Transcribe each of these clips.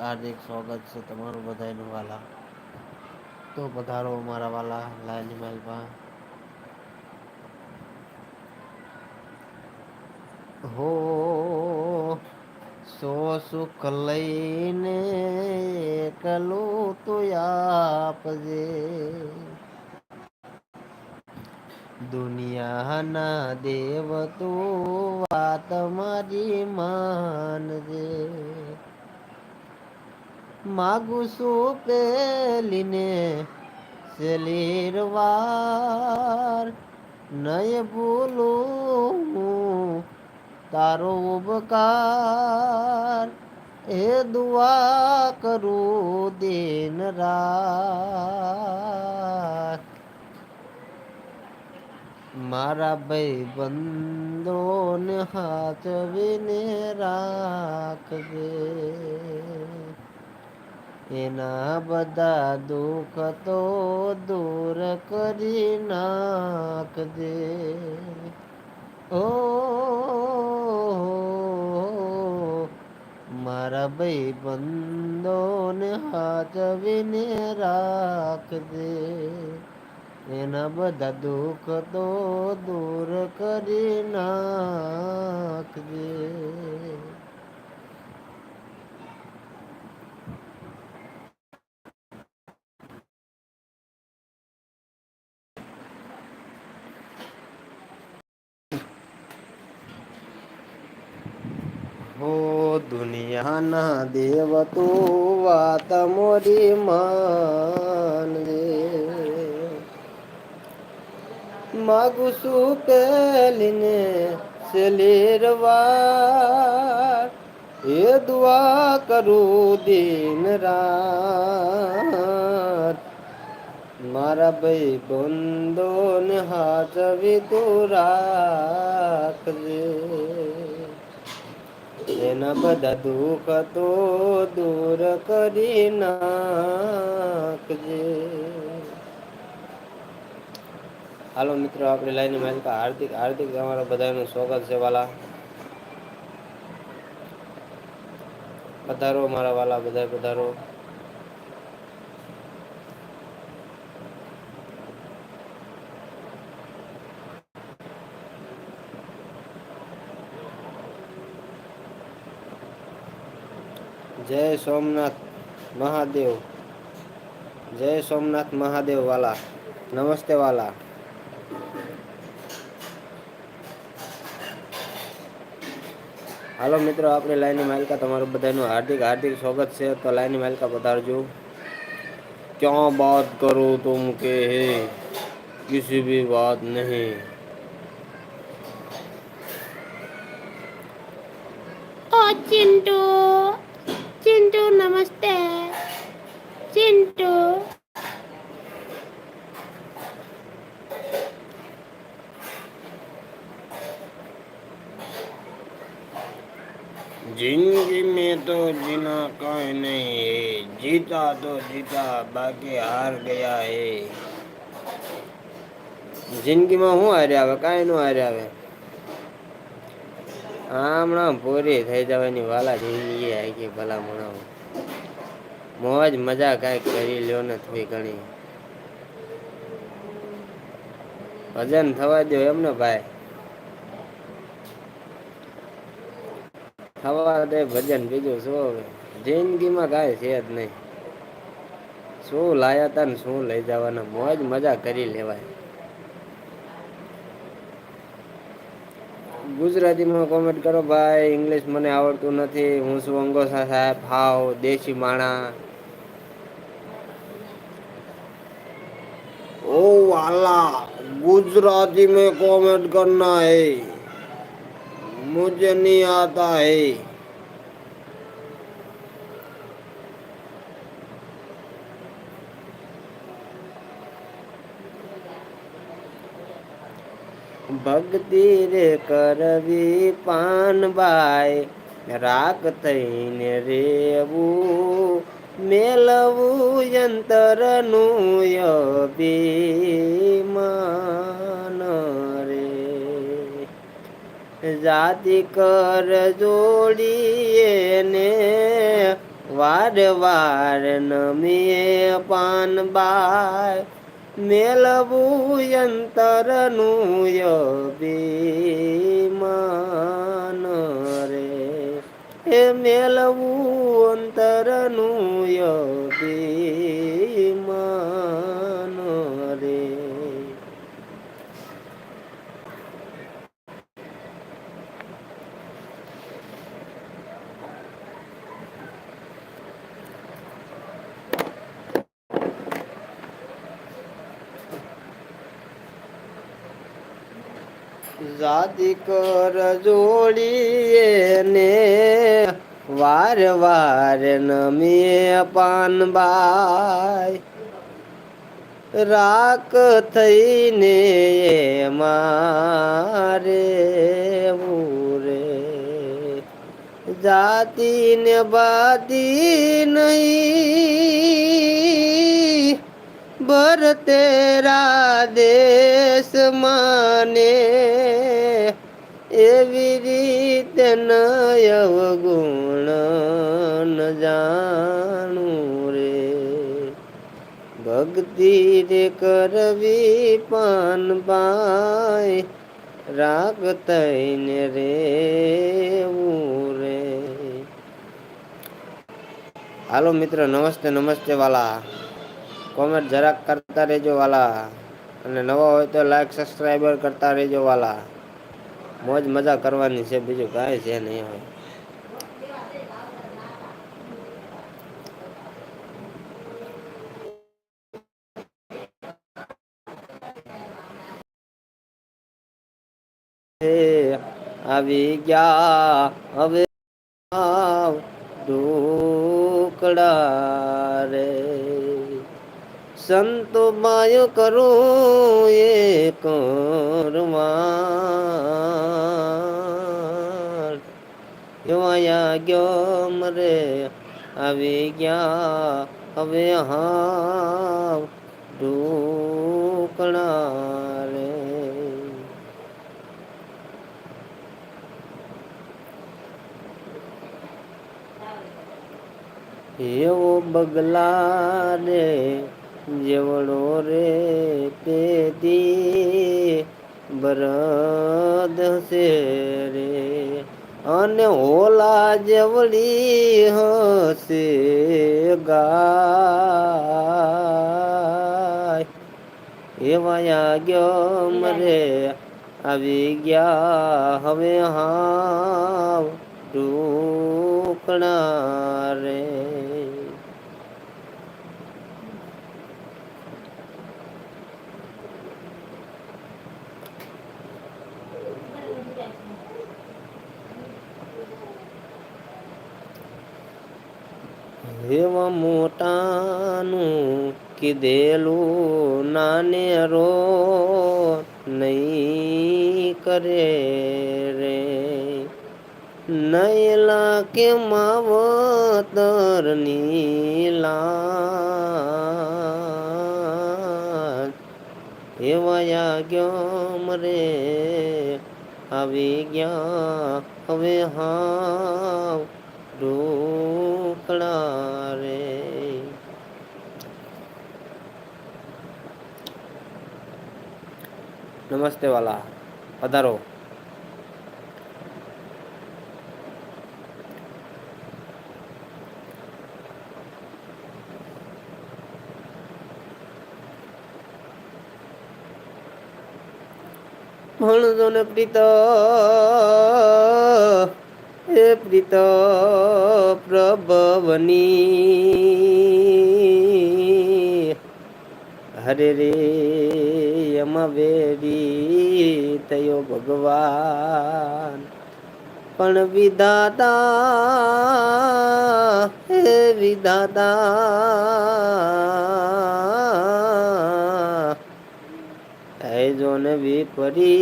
હાર્દિક સ્વાગત છે તમારું બધાનું વાલા. તો પધારો મારા વાલા લાલી મહેલમાં. હો, સો સુખ લઈને કલો તો આપજે. દુનિયાના દેવ તો વાત મારી માનજે. માગું છું પેલીને શલીરવાર નય ભૂલું તારો ઉપકાર. એ દુઆ કરું દિન રાત. મારા ભાઈ બંધોને હાચવીને રાખજે. એના બધા દુઃખ તો દૂર કરી નાખજે. ઓ, મારા ભાઈ બંધોને હાચવીને રાખજે. એના બધા દુઃખ તો દૂર કરી નાખજે. હો દુનિયા ના દેવ, તું વાત મોરી માન માગું છું પેલીને શલીરવાર એ દુઆ કરું દિન રાત. મારા ભાઈ બંધો ને હાચવી તું રાખજે એના બધા દુઃખ તો દૂર કરી નાખજે. હાલો મિત્રો, આપણે લાઈન માલિકા હાર્દિક હાર્દિક તમારા બધાનું સ્વાગત છે, વાલા. પધારો મારા વાલા બધા પધારો. જય સોમનાથ મહાદેવ જય સોમનાથ મહાદેવ વાલા નમસ્તે વાલા હાલો મિત્રો આપણે લાઈની માલિકા તમારું બધાનું હાર્દિક હાર્દિક સ્વાગત છે તો લાઈની માલિકા પધારજો ક્યાં બાત કરું તુમ કે હે કિસી ભી બાત નહીં ઓ ચિંટુ ચિંટુ નમસ્તે ચિંટુ जिंदगी में तो जीना कहीं नहीं है जीता तो जीता बाकी हार गया है જિંદગીમાં શું હારે આવે કાંઈ ન હારે આવે હમણાં પૂરી થઈ જવાની વાલા જિંદગી આખી ભલા મણાવો મોજ, મજા કાંઈક કરી લ્યો ને થોડી ઘણી. ભજન થવા દો એમને ભાઈ? થવા દે ભજન બીજું શું હવે? જિંદગીમાં કાંઈ છે જ નહીં. શું લાયા તા ને શું લઈ જવાના? મોજ, મજા કરી લેવાય. ગુજરાતીમાં કોમેન્ટ કરો, ભાઈ ઇંગ્લિશ મને આવડતું નથી. હું શું અંગોસા સાહેબ હાવ દેશી માણા. वाला गुजराती में कमेंट करना है मुझे नहीं आता है ભક્તિ રે કરવી પાનબાઈ રાગ થઈને રેવું મેલવું યંતરનું અભિમાન રે. જાતિ કર જોડીએ ને વાર વાર નમીએ પાનબાઈ મેલવું અંતરનું અભિમાન મેલવું અંતરનું અભિમાન જાતિ કર જોડીએ ને વાર વાર નમીએ પાનબાઈ રાખ થઈને મારે રે જાતિને બાદી નહીં. બર તેરા દેશ માને. એવી રીતે નયવ ગુણ ન જાણું રે. ભક્તિ રે કરવી પાન પાય, રાગ તૈને રે રે. હાલો મિત્ર, નમસ્તે નમસ્તે વાલા. કોમેન્ટ જરાક કરતા રહેજો વાલા. અને નવા હોય તો લાઈક સબસ્ક્રાઈબર કરતા રહેજો વાલા. મોજ મજા કરવાની છે, બીજું કાંઈ છે નહીં હોય આવી ગયા, હવે આવ રે. સંતો માયો કરો એ કરવાર એવાયા ગયો મરે આવી ગયા, હવે હા ઢોકણા રે એવો બગલા રે જેવડો રે પેદી બરદ હશે રે. અને ઓલા જેવડી હશે ગાય. એવા ગયો મરે આવી ગયા હવે હાવ ટૂકણા રે. એવા મોટાનું કીધેલું નાને રો નહીં કરે રે. નયલા કે માવતર નીલા એવાયા ગયો મરે આવી ગયા હવે હા ઢોકળા રે નમસ્તે વાલા પધારો ભણજો ને પ્રીત એ પ્રીત પ્રભવની. હરે રે, યમ વેરી થયો ભગવાન. પણ વિધાતા, હે વિધાતા, હે જોન વિપરી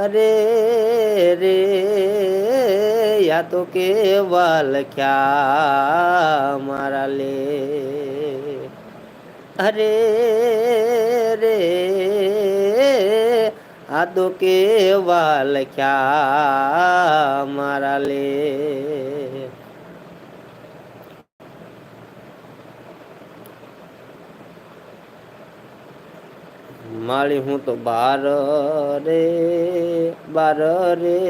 અરે રે, યા તો કેવા લખ્યા મારા લે? અરે રે, આ તો કેવા લખ્યા મારા લે? માળી હું તો બાર રે બાર રે.